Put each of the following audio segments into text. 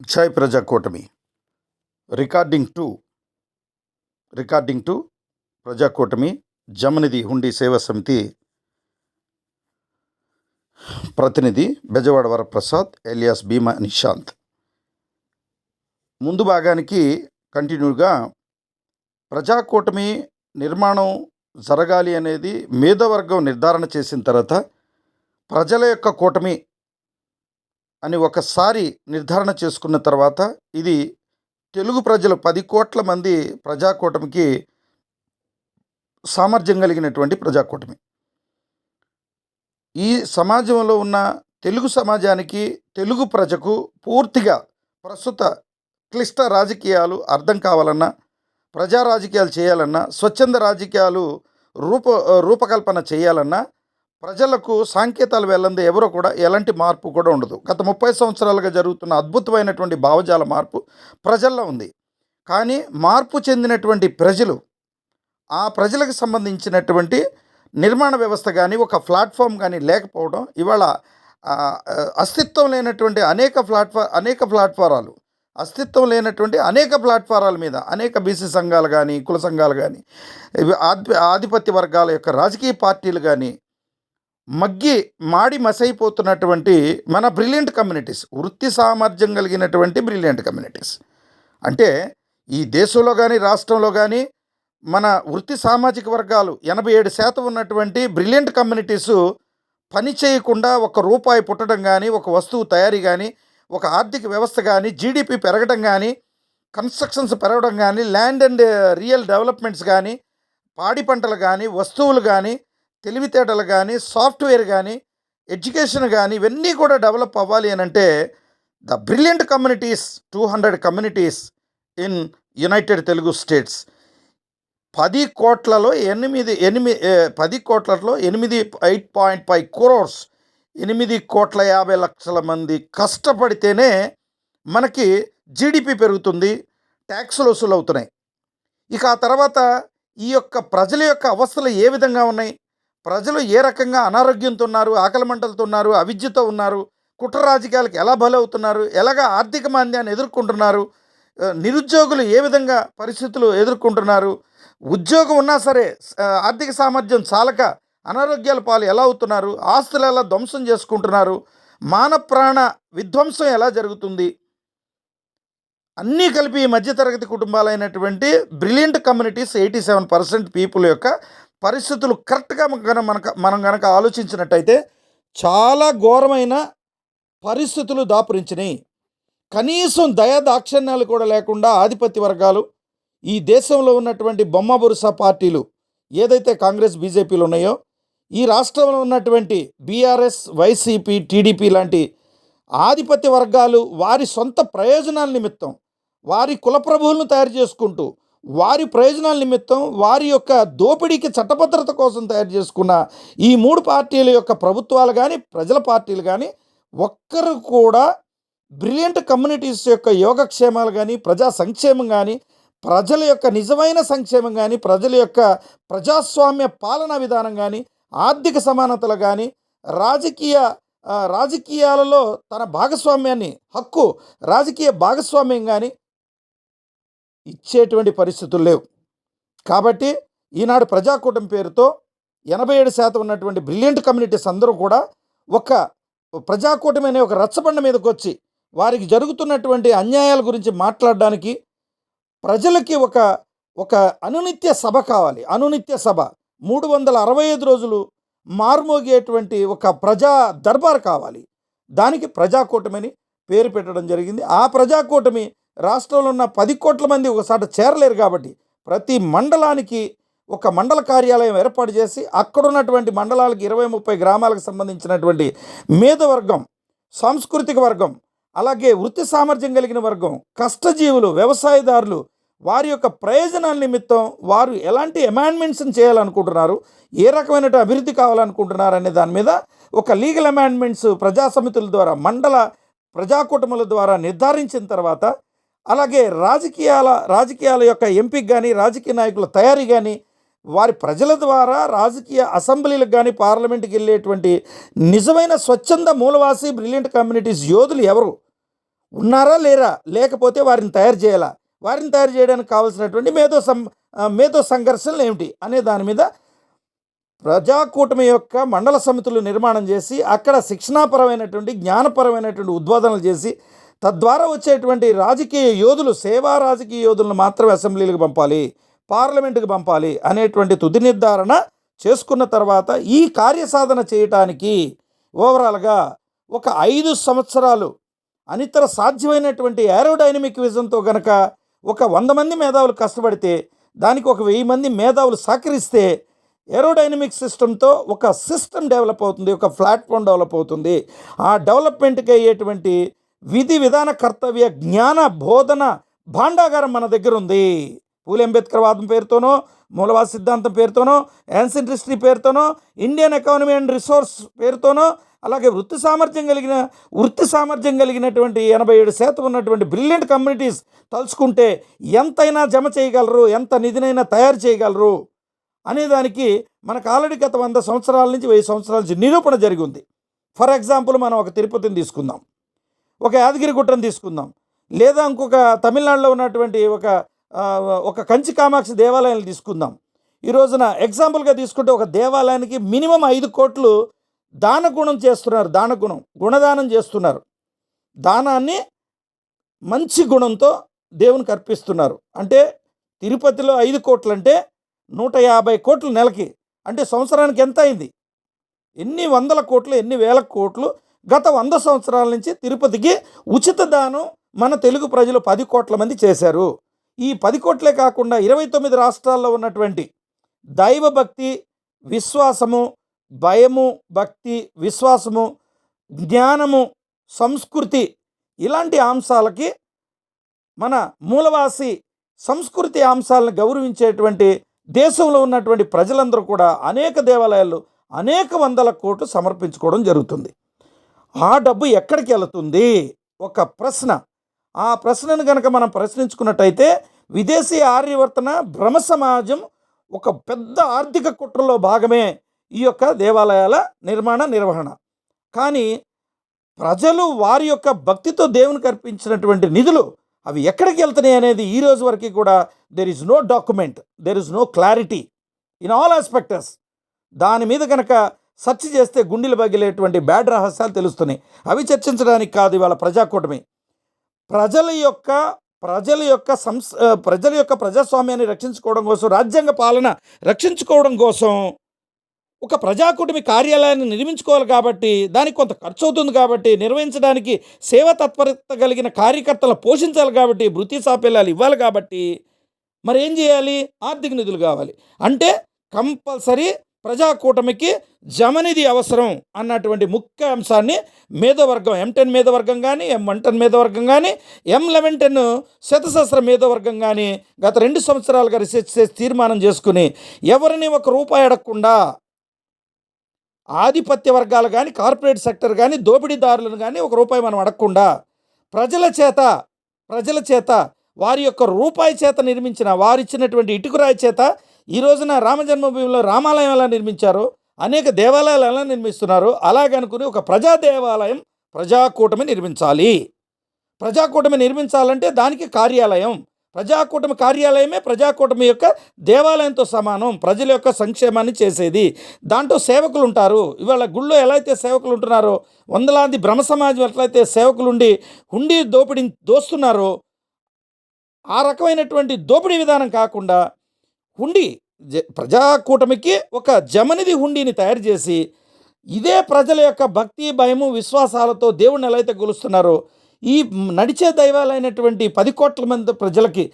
జై Praja Kutami recording to recording to ప్రజా కూటమి జమనిధి హుండీ సేవా సమితి ప్రతినిధి బెజవాడ వరప్రసాద్ ఎలియాస్ భీమా నిశాంత్ ముందు భాగానికి కంటిన్యూగా ప్రజాకూటమి నిర్మాణం జరగాలి అనేది మేధవర్గం నిర్ధారణ చేసిన తర్వాత ప్రజల యొక్క కూటమి అని ఒకసారి నిర్ధారణ చేసుకున్న తర్వాత ఇది తెలుగు ప్రజలు పది కోట్ల మంది ప్రజాకూటమికి సామర్థ్యం కలిగినటువంటి ప్రజాకూటమి. ఈ సమాజంలో ఉన్న తెలుగు సమాజానికి తెలుగు ప్రజకు పూర్తిగా ప్రస్తుత క్లిష్ట రాజకీయాలు అర్థం కావాలన్నా ప్రజా రాజకీయాలు చేయాలన్నా స్వచ్ఛంద రాజకీయాలు రూప రూపకల్పన చేయాలన్నా ప్రజలకు సాంకేతాలు వెళ్ళంది ఎవరో కూడా ఎలాంటి మార్పు కూడా ఉండదు. గత ముప్పై సంవత్సరాలుగా జరుగుతున్న అద్భుతమైనటువంటి భావజాల మార్పు ప్రజల్లో ఉంది. కానీ మార్పు చెందినటువంటి ప్రజలు ఆ ప్రజలకు సంబంధించినటువంటి నిర్మాణ వ్యవస్థ కానీ ఒక ప్లాట్ఫామ్ కానీ లేకపోవడం ఇవాళ అస్తిత్వం లేనటువంటి అనేక ప్లాట్ఫా అనేక ప్లాట్ఫారాలు అస్తిత్వం లేనటువంటి అనేక ప్లాట్ఫారాల మీద అనేక బీసీ సంఘాలు కానీ కుల సంఘాలు కానీ ఆధిపత్య వర్గాల యొక్క రాజకీయ పార్టీలు కానీ మగ్గి మాడి మసైపోతున్నటువంటి మన బ్రిలియంట్ కమ్యూనిటీస్ వృత్తి సామర్థ్యం కలిగినటువంటి బ్రిలియంట్ కమ్యూనిటీస్. అంటే ఈ దేశంలో కానీ రాష్ట్రంలో కానీ మన వృత్తి సామాజిక వర్గాలు ఎనభై ఏడు శాతం ఉన్నటువంటి బ్రిలియంట్ కమ్యూనిటీసు పని చేయకుండా ఒక రూపాయి పుట్టడం కానీ ఒక వస్తువు తయారీ కానీ ఒక ఆర్థిక వ్యవస్థ కానీ జీడిపి పెరగడం కానీ కన్స్ట్రక్షన్స్ పెరగడం కానీ ల్యాండ్ అండ్ రియల్ డెవలప్మెంట్స్ కానీ పాడి పంటలు కానీ వస్తువులు కానీ తెలివితేటలు కానీ సాఫ్ట్వేర్ కానీ ఎడ్యుకేషన్ కానీ ఇవన్నీ కూడా డెవలప్ అవ్వాలి అని అంటే the brilliant communities two hundred communities in united Telugu states. పది కోట్లలో ఎనిమిది ఎనిమిది పది కోట్లలో ఎనిమిది ఎయిట్ పాయింట్ ఫైవ్ క్రోర్స్ ఎనిమిది కోట్ల యాభై లక్షల మంది కష్టపడితేనే మనకి జీడిపి పెరుగుతుంది ట్యాక్సులు వసూలు అవుతున్నాయి ఇక ఆ తర్వాత ఈ యొక్క ప్రజల యొక్క అవస్థలు ఏ విధంగా ఉన్నాయి? ప్రజలు ఏ రకంగా అనారోగ్యంతో ఉన్నారు ఆకలి మంటలతో ఉన్నారు అవిద్యతో ఉన్నారు కుట్ర రాజకీయాలకు ఎలా బలవుతున్నారు ఎలాగ ఆర్థిక మాంద్యాన్ని ఎదుర్కొంటున్నారు నిరుద్యోగులు ఏ విధంగా పరిస్థితులు ఎదుర్కొంటున్నారు ఉద్యోగం ఉన్నా సరే ఆర్థిక సామర్థ్యం చాలక అనారోగ్యాల పాలు ఎలా అవుతున్నారు ఆస్తులు ఎలా ధ్వంసం చేసుకుంటున్నారు మాన ప్రాణ విధ్వంసం ఎలా జరుగుతుంది అన్నీ కలిపి ఈ మధ్యతరగతి కుటుంబాలైనటువంటి brilliant communities eighty seven percent people యొక్క పరిస్థితులు కరెక్ట్గా కనుక మనక మనం కనుక ఆలోచించినట్టయితే చాలా ఘోరమైన పరిస్థితులు దాపురించినాయి. కనీసం దయా దాక్షిణ్యాలు కూడా లేకుండా ఆధిపత్య వర్గాలు ఈ దేశంలో ఉన్నటువంటి బొమ్మ బురుస పార్టీలు ఏదైతే కాంగ్రెస్ బీజేపీలు ఉన్నాయో ఈ రాష్ట్రంలో ఉన్నటువంటి బీఆర్ఎస్ వైసీపీ టీడీపీ లాంటి ఆధిపత్య వర్గాలు వారి సొంత ప్రయోజనాల నిమిత్తం వారి కులప్రభువులను తయారు చేసుకుంటూ వారి ప్రయోజనాల నిమిత్తం వారి యొక్క దోపిడీకి చట్టభద్రత కోసం తయారు చేసుకున్న ఈ మూడు పార్టీల యొక్క ప్రభుత్వాలు కానీ ప్రజల పార్టీలు కానీ ఒక్కరు కూడా బ్రిలియంట్ కమ్యూనిటీస్ యొక్క యోగక్షేమాలు కానీ ప్రజా సంక్షేమం కానీ ప్రజల యొక్క నిజమైన సంక్షేమం కానీ ప్రజల యొక్క ప్రజాస్వామ్య పాలనా విధానం కానీ ఆర్థిక సమానతలు కానీ రాజకీయ రాజకీయాలలో తన భాగస్వామ్యాన్ని హక్కు రాజకీయ భాగస్వామ్యం కానీ ఇచ్చేటువంటి పరిస్థితులు లేవు. కాబట్టి ఈనాడు ప్రజాకూటమి పేరుతో ఎనభై ఏడు శాతం ఉన్నటువంటి బ్రిలియంట్ కమ్యూనిటీస్ అందరూ కూడా ఒక ప్రజాకూటమి అనే ఒక రచ్చబండ మీదకి వచ్చి వారికి జరుగుతున్నటువంటి అన్యాయాల గురించి మాట్లాడడానికి ప్రజలకి ఒక ఒక అనునిత్య సభ కావాలి. అనునిత్య సభ. మూడు వందల అరవై ఐదు రోజులు మార్మోగేటువంటి ఒక ప్రజా దర్బార్ కావాలి. దానికి ప్రజాకూటమిని పేరు పెట్టడం జరిగింది. ఆ ప్రజాకూటమి రాష్ట్రంలో ఉన్న పది కోట్ల మంది ఒకసారి చేరలేరు కాబట్టి ప్రతి మండలానికి ఒక మండల కార్యాలయం ఏర్పాటు చేసి అక్కడ ఉన్నటువంటి మండలాలకు ఇరవై ముప్పై గ్రామాలకు సంబంధించినటువంటి మేధవర్గం సాంస్కృతిక వర్గం అలాగే వృత్తి సామర్థ్యం కలిగిన వర్గం కష్టజీవులు వ్యవసాయదారులు వారి యొక్క ప్రయోజనాల నిమిత్తం వారు ఎలాంటి అమెండ్మెంట్స్ని చేయాలనుకుంటున్నారు ఏ రకమైన అభివృద్ధి కావాలనుకుంటున్నారు అనే దాని మీద ఒక లీగల్ అమెండ్మెంట్స్ ప్రజా సమితుల ద్వారా మండల ప్రజాకూటముల ద్వారా నిర్ధారించిన తర్వాత అలాగే రాజకీయాల రాజకీయాల యొక్క ఎంపిక కానీ రాజకీయ నాయకుల తయారీ కానీ వారి ప్రజల ద్వారా రాజకీయ అసెంబ్లీలకు కానీ పార్లమెంట్కి వెళ్ళేటువంటి నిజమైన స్వచ్ఛంద మూలవాసి బ్రిలియంట్ కమ్యూనిటీస్ యోధులు ఎవరు? ఉన్నారా లేరా? లేకపోతే వారిని తయారు చేయాలా? వారిని తయారు చేయడానికి కావాల్సినటువంటి మేధో సం మేధో సంఘర్షణలు ఏమిటి? అనే దాని మీద ప్రజాకూటమి యొక్క మండల సమితులు నిర్మాణం చేసి అక్కడ శిక్షణాపరమైనటువంటి జ్ఞానపరమైనటువంటి ఉద్బోధనలు చేసి తద్వారా వచ్చేటువంటి రాజకీయ యోధులు సేవా రాజకీయ యోధులను మాత్రమే అసెంబ్లీలకు పంపాలి పార్లమెంటుకు పంపాలి అనేటువంటి తుది నిర్ధారణ చేసుకున్న తర్వాత ఈ కార్యసాధన చేయటానికి ఓవరాల్గా ఒక ఐదు సంవత్సరాలు అనితర సాధ్యమైనటువంటి ఏరోడైనమిక్ విజన్తో గనక ఒక వంద మంది మేధావులు కష్టపడితే దానికి ఒక వెయ్యి మంది మేధావులు సహకరిస్తే ఏరోడైనమిక్ సిస్టంతో ఒక సిస్టమ్ డెవలప్ అవుతుంది ఒక ప్లాట్ఫామ్ డెవలప్ అవుతుంది. ఆ డెవలప్మెంట్కి అయ్యేటువంటి విధి విధాన కర్తవ్య జ్ఞాన బోధన భాండాగారం మన దగ్గర ఉంది. పూలి అంబేద్కర్ వాదం పేరుతోనో మూలవాద సిద్ధాంతం పేరుతోనో యాన్సెంట్ హిస్టరీ పేరుతోనో ఇండియన్ ఎకానమీ అండ్ రిసోర్స్ పేరుతోనో అలాగే వృత్తి సామర్థ్యం కలిగిన వృత్తి సామర్థ్యం కలిగినటువంటి ఎనభై ఏడు శాతం ఉన్నటువంటి బ్రిలియంట్ కమ్యూనిటీస్ తలుచుకుంటే ఎంతైనా జమ చేయగలరు ఎంత నిధినైనా తయారు చేయగలరు అనేదానికి మనకు ఆల్రెడీ గత వంద సంవత్సరాల నుంచి వెయ్యి సంవత్సరాల నుంచి నిరూపణ జరిగి ఉంది. ఫర్ ఎగ్జాంపుల్ మనం ఒక తిరుపతిని తీసుకుందాం. ఒక యాదగిరి గుట్టను తీసుకుందాం. లేదా ఇంకొక తమిళనాడులో ఉన్నటువంటి ఒక ఒక కంచి కామాక్షి దేవాలయాన్ని తీసుకుందాం. ఈ రోజున ఎగ్జాంపుల్గా తీసుకుంటే ఒక దేవాలయానికి మినిమం ఐదు కోట్లు దానగుణం చేస్తున్నారు. దానగుణం గుణదానం చేస్తున్నారు. దానాన్ని మంచి గుణంతో దేవునికి అర్పిస్తున్నారు. అంటే తిరుపతిలో ఐదు కోట్లు అంటే నూట యాభై కోట్లు నెలకి. అంటే సంవత్సరానికి ఎంత అయింది? ఎన్ని వందల కోట్లు ఎన్ని వేల కోట్లు గత వంద సంవత్సరాల నుంచి తిరుపతికి ఉచిత దానం మన తెలుగు ప్రజలు పది కోట్ల మంది చేశారు. ఈ పది కోట్లే కాకుండా ఇరవై తొమ్మిది రాష్ట్రాల్లో ఉన్నటువంటి దైవభక్తి విశ్వాసము భయము భక్తి విశ్వాసము జ్ఞానము సంస్కృతి ఇలాంటి అంశాలకి మన మూలవాసి సంస్కృతి అంశాలను గౌరవించేటువంటి దేశంలో ఉన్నటువంటి ప్రజలందరూ కూడా అనేక దేవాలయాలు అనేక వందల కోట్లు సమర్పించుకోవడం జరుగుతుంది. ఆ డబ్బు ఎక్కడికి వెళుతుంది? ఒక ప్రశ్న. ఆ ప్రశ్నను కనుక మనం ప్రశ్నించుకున్నట్టయితే విదేశీ ఆర్యవర్తన భ్రమ సమాజం ఒక పెద్ద ఆర్థిక కుట్రలో భాగమే ఈ యొక్క దేవాలయాల నిర్మాణ నిర్వహణ. కానీ ప్రజలు వారి యొక్క భక్తితో దేవునికి అర్పించినటువంటి నిధులు అవి ఎక్కడికి వెళ్తున్నాయి అనేది ఈ రోజు వరకు కూడా there is no document there is no clarity in all aspects దాని మీద కనుక సెర్చ్ చేస్తే గుండెలు పగిలేటువంటి బ్యాడ్ రహస్యాలు తెలుస్తున్నాయి. అవి చర్చించడానికి కాదు ఇవాళ ప్రజాకూటమి. ప్రజల యొక్క ప్రజల యొక్క సంస్ ప్రజల యొక్క ప్రజాస్వామ్యాన్ని రక్షించుకోవడం కోసం రాజ్యాంగ పాలన రక్షించుకోవడం కోసం ఒక ప్రజాకూటమి కార్యాలయాన్ని నిర్మించుకోవాలి కాబట్టి దానికి కొంత ఖర్చు అవుతుంది కాబట్టి నిర్వహించడానికి సేవ తత్పరత కలిగిన కార్యకర్తలు పోషించాలి కాబట్టి వృత్తి సాఫల్యాలు ఇవ్వాలి కాబట్టి మరి ఏం చేయాలి? ఆర్థిక నిధులు కావాలి. అంటే కంపల్సరీ ప్రజాకూటమికి జమనిధి అవసరం అన్నటువంటి ముఖ్య అంశాన్ని మేధోవర్గం ఎం టెన్ మేధవర్గం కానీ ఎం వన్ టెన్ మేధవర్గం కానీ ఎం లెవెన్ టెన్ శతసహస్ర మేధోవర్గం కానీ గత రెండు సంవత్సరాలుగా రీసెర్చ్ చేసి తీర్మానం చేసుకుని ఎవరిని ఒక రూపాయి అడగకుండా ఆధిపత్య వర్గాలు కానీ కార్పొరేట్ సెక్టర్ కానీ దోపిడీదారులను కానీ ఒక రూపాయి మనం అడగకుండా ప్రజల చేత ప్రజల చేత వారి యొక్క రూపాయి చేత నిర్మించిన వారిచ్చినటువంటి ఇటుకురాయి చేత ఈ రోజున రామజన్మభూమిలో రామాలయం ఎలా నిర్మించారో? అనేక దేవాలయాలు ఎలా నిర్మిస్తున్నారు? అలాగనుకుని ఒక ప్రజా దేవాలయం ప్రజాకూటమి నిర్మించాలి. ప్రజాకూటమి నిర్మించాలంటే దానికి కార్యాలయం. ప్రజాకూటమి కార్యాలయమే ప్రజాకూటమి యొక్క దేవాలయంతో సమానం ప్రజల యొక్క సంక్షేమాన్ని చేసేది. దాంట్లో సేవకులు ఉంటారు. ఇవాళ గుళ్ళో ఎలా అయితే సేవకులు ఉంటున్నారో వందలాది బ్రహ్మ సమాజం ఎట్లయితే సేవకులు ఉండి హుండీ దోపిడీ దోస్తున్నారో ఆ రకమైనటువంటి దోపిడీ విధానం కాకుండా హుండీ జ- ప్రజాకూటమికి ఒక జమనిధి హుండీని తయారు చేసి ఇదే ప్రజల యొక్క భక్తి భయము విశ్వాసాలతో దేవుడిని ఎలా అయితే గొలుస్తున్నారో ఈ నడిచే దైవాలైనటువంటి పది కోట్ల మంది ప్రజలకి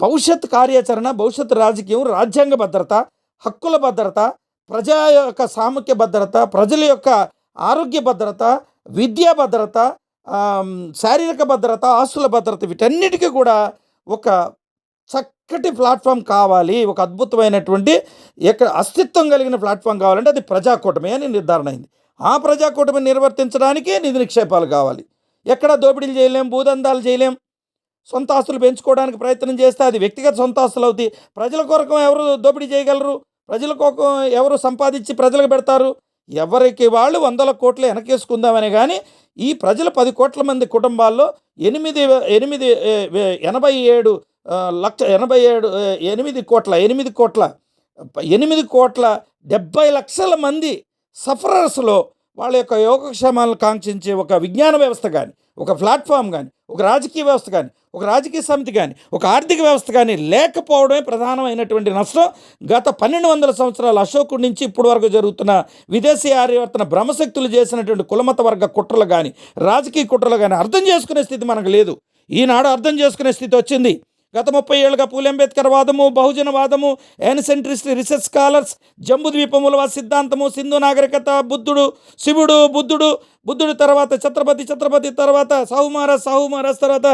భవిష్యత్ కార్యాచరణ భవిష్యత్ రాజకీయం రాజ్యాంగ భద్రత హక్కుల భద్రత ప్రజా యొక్క సాముఖ్య భద్రత ప్రజల యొక్క ఆరోగ్య భద్రత విద్యా భద్రత శారీరక భద్రత ఆస్తుల భద్రత వీటన్నిటికీ కూడా ఒక చక్క చక్కటి ప్లాట్ఫామ్ కావాలి ఒక అద్భుతమైనటువంటి ఎక్కడ అస్తిత్వం కలిగిన ప్లాట్ఫామ్ కావాలంటే అది ప్రజాకూటమి అని నిర్ధారణ అయింది. ఆ ప్రజాకూటమి నిర్వర్తించడానికే నిధి నిక్షేపాలు కావాలి. ఎక్కడ దోపిడీలు చేయలేం భూదందాలు చేయలేం. సొంత ఆస్తులు పెంచుకోవడానికి ప్రయత్నం చేస్తే అది వ్యక్తిగత సొంత ఆస్తులు అవుతాయి. ప్రజల కొరకు ఎవరు దోపిడీ చేయగలరు? ప్రజల కొరకు ఎవరు సంపాదించి ప్రజలకు పెడతారు? ఎవరికి వాళ్ళు వందల కోట్లు వెనకేసుకుందామని కానీ ఈ ప్రజల పది కోట్ల మంది కుటుంబాల్లో ఎనిమిది ఎనిమిది ఎనభై ఏడు లక్ష ఎనభై ఏడు ఎనిమిది కోట్ల ఎనిమిది కోట్ల ఎనిమిది కోట్ల డెబ్బై లక్షల మంది సఫరర్స్లో వాళ్ళ యొక్క యోగక్షేమాలను కాంక్షించే ఒక విజ్ఞాన వ్యవస్థ కానీ ఒక ప్లాట్ఫామ్ కానీ ఒక రాజకీయ వ్యవస్థ కానీ ఒక రాజకీయ సమితి కానీ ఒక ఆర్థిక వ్యవస్థ కానీ లేకపోవడమే ప్రధానమైనటువంటి నష్టం. గత పన్నెండు వందల సంవత్సరాల అశోకుడి నుంచి ఇప్పటి వరకు జరుగుతున్న విదేశీ ఆర్యవర్తన బ్రహ్మశక్తులు చేసినటువంటి కులమత వర్గ కుట్రలు కానీ రాజకీయ కుట్రలు కానీ అర్థం చేసుకునే స్థితి మనకు లేదు. ఈనాడు అర్థం చేసుకునే స్థితి వచ్చింది. గత ముప్పై ఏళ్ళుగా పూలి అంబేద్కర్ వాదము బహుజన వాదము ఏన్సెంట్రిస్ట్ రీసెర్చ్ స్కాలర్స్ జంబు ద్వీపముల సిద్ధాంతము సింధు నాగరికత బుద్ధుడు శివుడు బుద్ధుడు బుద్ధుడు తర్వాత ఛత్రపతి ఛత్రపతి తర్వాత సాహు మహారాజ్ సాహు మహారాజ్ తర్వాత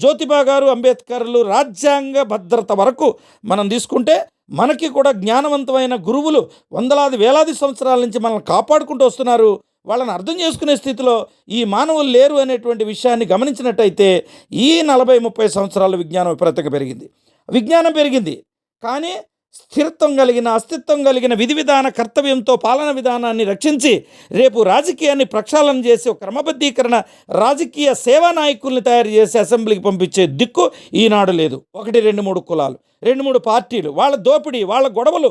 జ్యోతిబా గారు అంబేద్కర్లు రాజ్యాంగ భద్రత వరకు మనం తీసుకుంటే మనకి కూడా జ్ఞానవంతమైన గురువులు వందలాది వేలాది సంవత్సరాల నుంచి మనల్ని కాపాడుకుంటూ వస్తున్నారు. వాళ్ళని అర్థం చేసుకునే స్థితిలో ఈ మానవులు లేరు అనేటువంటి విషయాన్ని గమనించినట్టయితే ఈ నలభై ముప్పై సంవత్సరాల విజ్ఞానం విపరీతంగా పెరిగింది. విజ్ఞానం పెరిగింది. కానీ స్థిరత్వం కలిగిన అస్తిత్వం కలిగిన విధి విధాన కర్తవ్యంతో పాలన విధానాన్ని రక్షించి రేపు రాజకీయాన్ని ప్రక్షాళన చేసి ఒక క్రమబద్ధీకరణ రాజకీయ సేవా నాయకుల్ని తయారు చేసి అసెంబ్లీకి పంపించే దిక్కు ఈనాడు లేదు. ఒకటి రెండు మూడు కులాలు రెండు మూడు పార్టీలు వాళ్ళ దోపిడీ వాళ్ళ గొడవలు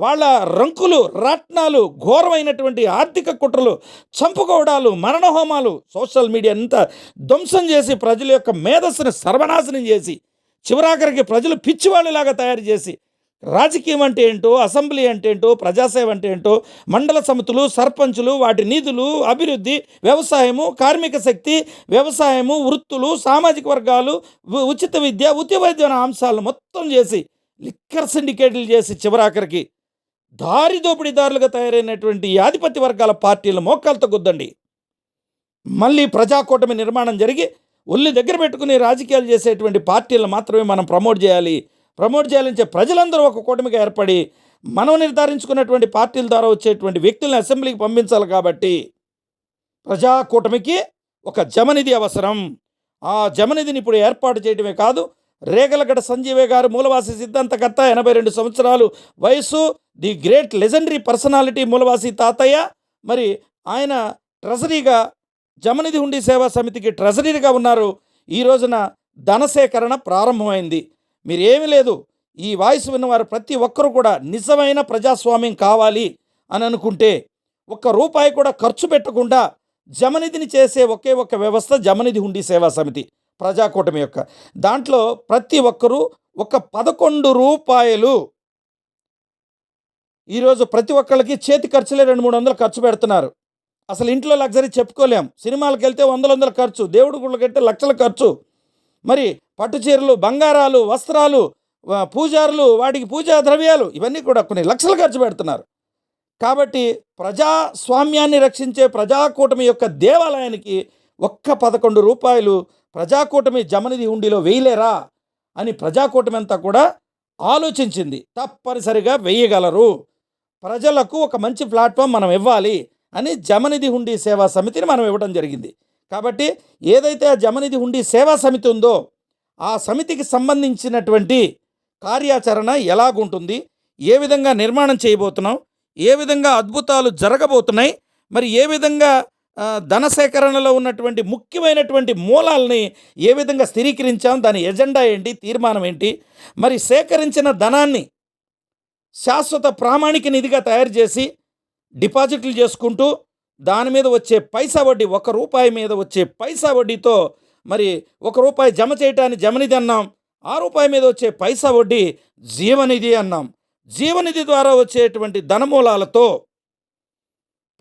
వాళ్ళ రంకులు రాట్నాలు ఘోరమైనటువంటి ఆర్థిక కుట్రలు చంపుకోవడాలు మరణహోమాలు సోషల్ మీడియా అంతా ధ్వంసం చేసి ప్రజల యొక్క మేధస్సుని సర్వనాశనం చేసి చివరాఖరికి ప్రజలు పిచ్చివాళ్ళలాగా తయారు చేసి రాజకీయం అంటే ఏంటో అసెంబ్లీ అంటే ఏంటో ప్రజాసేవ అంటే ఏంటో మండల సమితులు సర్పంచులు వాటి నిధులు అభివృద్ధి వ్యవసాయము కార్మిక శక్తి వ్యవసాయము వృత్తులు సామాజిక వర్గాలు ఉచిత విద్య ఉచిత వైద్య అంశాలను మొత్తం చేసి లిక్కర్ సిండికేట్లు చేసి చివరాఖరికి దారి దోపిడీదారులుగా తయారైనటువంటి ఆధిపత్య వర్గాల పార్టీల మోకాలతో గుద్దండి మళ్ళీ ప్రజాకూటమి నిర్మాణం జరిగి ఒళ్ళు దగ్గర పెట్టుకుని రాజకీయాలు చేసేటువంటి పార్టీలను మాత్రమే మనం ప్రమోట్ చేయాలి. ప్రమోట్ చేయాలంటే ప్రజలందరూ ఒక కూటమిగా ఏర్పడి మనం నిర్ధారించుకున్నటువంటి పార్టీల ద్వారా వచ్చేటువంటి వ్యక్తులను అసెంబ్లీకి పంపించాలి కాబట్టి ప్రజాకూటమికి ఒక జమనిధి అవసరం. ఆ జమనిధిని ఇప్పుడు ఏర్పాటు చేయడమే కాదు రేగలగడ సంజీవే గారు మూలవాసి సిద్ధాంతకర్త ఎనభై రెండు సంవత్సరాలు వయసు ది గ్రేట్ లెజెండరీ పర్సనాలిటీ మూలవాసి తాతయ్య. మరి ఆయన ట్రెజరీగా జమనిధి హుండీ సేవా సమితికి ట్రెజరీగా ఉన్నారు. ఈ రోజున ధనసేకరణ ప్రారంభమైంది. మీరేమీ లేదు. ఈ వాయిస్ విన్నవారు ప్రతి ఒక్కరూ కూడా నిజమైన ప్రజాస్వామ్యం కావాలి అని అనుకుంటే ఒక్క రూపాయి కూడా ఖర్చు పెట్టకుండా జమనిధిని చేసే ఒకే ఒక్క వ్యవస్థ జమనిధి హుండీ సేవా సమితి ప్రజాకూటమి యొక్క. దాంట్లో ప్రతి ఒక్కరూ ఒక పదకొండు రూపాయలు ఈరోజు ప్రతి ఒక్కళ్ళకి చేతి ఖర్చులే రెండు మూడు వందలు ఖర్చు పెడుతున్నారు. అసలు ఇంట్లో లగ్జరీ చెప్పుకోలేం. సినిమాలకు వెళ్తే వందల వందల ఖర్చు దేవుడి గుళ్ళకి వెళ్తే లక్షల ఖర్చు. మరి పట్టు చీరలు బంగారాలు వస్త్రాలు పూజారులు వాటికి పూజా ద్రవ్యాలు ఇవన్నీ కూడా కొన్ని లక్షలు ఖర్చు పెడుతున్నారు. కాబట్టి ప్రజాస్వామ్యాన్ని రక్షించే ప్రజాకూటమి యొక్క దేవాలయానికి ఒక్క పదకొండు రూపాయలు ప్రజాకూటమి జమనిధి ఉండిలో వేయలేరా అని ప్రజాకూటమి అంతా కూడా ఆలోచించింది. తప్పనిసరిగా వేయగలరు. ప్రజలకు ఒక మంచి ప్లాట్ఫామ్ మనం ఇవ్వాలి అని జమనిధి హుండీ సేవా సమితిని మనం ఇవ్వడం జరిగింది. కాబట్టి ఏదైతే ఆ జమనిధి హుండీ సేవా సమితి ఉందో ఆ సమితికి సంబంధించినటువంటి కార్యాచరణ ఎలాగుంటుంది? ఏ విధంగా నిర్మాణం చేయబోతున్నాం? ఏ విధంగా అద్భుతాలు జరగబోతున్నాయి? మరి ఏ విధంగా ధన సేకరణలో ఉన్నటువంటి ముఖ్యమైనటువంటి మూలాల్ని ఏ విధంగా స్థిరీకరించాం? దాని ఎజెండా ఏంటి? తీర్మానం ఏంటి? మరి సేకరించిన ధనాన్ని శాశ్వత ప్రామాణిక నిధిగా తయారు చేసి డిపాజిట్లు చేసుకుంటూ దాని మీద వచ్చే పైసా వడ్డీ ఒక రూపాయి మీద వచ్చే పైసా వడ్డీతో మరి ఒక రూపాయి జమ చేయటాన్ని జమనిధి అన్నాం. ఆ రూపాయి మీద వచ్చే పైసా వడ్డీ జీవనిధి అన్నాం. జీవనిధి ద్వారా వచ్చేటువంటి ధనమూలాలతో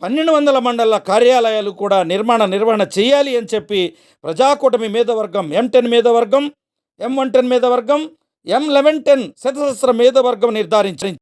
పన్నెండు వందల మండల కార్యాలయాలు కూడా నిర్మాణ నిర్వహణ చేయాలి అని చెప్పి ప్రజాకూటమి మేధవర్గం ఎం టెన్ మేధవర్గం ఎం వన్ టెన్ మేధవర్గం ఎం లెవెన్ టెన్ శతసహస్ర మేధవర్గం నిర్ధారించింది